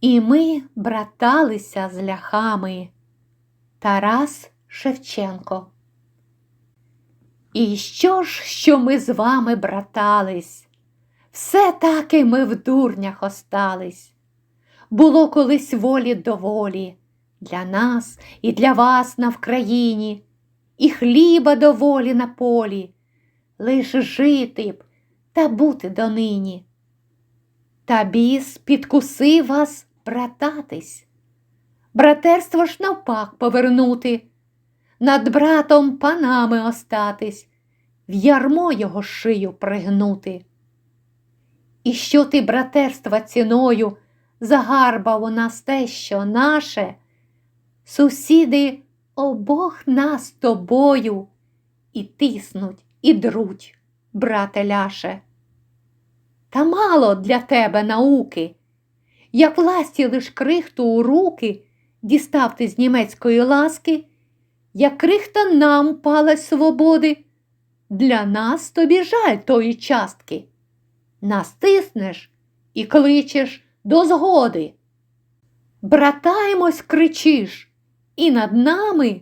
І ми браталися з ляхами. Тарас Шевченко. І що ж, що ми з вами братались? Все таки ми в дурнях остались. Було колись волі доволі для нас і для вас на Вкраїні, і хліба доволі на полі, лиш жити б та бути донині. Та біс підкусив вас брататись, братерство ж навпак повернути, над братом панами остатись, в ярмо його шию пригнути. І що ти братерства ціною загарбав у нас те, що наше, сусіди обох нас тобою і тиснуть, і друуть, брате ляше. Та мало для тебе науки, як власті лиш крихту у руки дістав ти з німецької ласки, як крихта нам пала свободи, для нас тобі жаль тої частки. Нас тиснеш і кличеш до згоди. Братаємось, кричиш, і над нами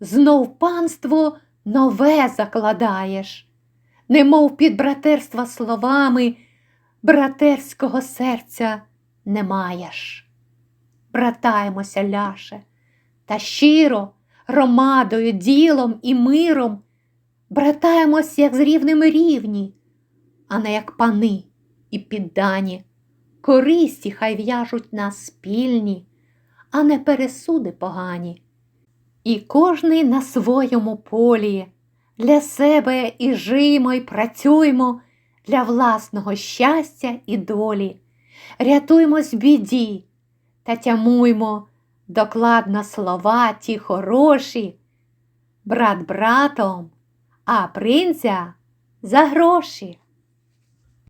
знов панство нове закладаєш, немов під братерства словами братерського серця не маєш. Братаємося, ляше, та щиро, громадою, ділом і миром, братаємось, як з рівними рівні, а не як пани і піддані. Користі хай в'яжуть нас спільні, а не пересуди погані. І кожний на своєму полі для себе і жимо, і працюймо для власного щастя і долі, рятуймось біді та тямуймо докладно слова ті хороші, брат братом, а принця за гроші.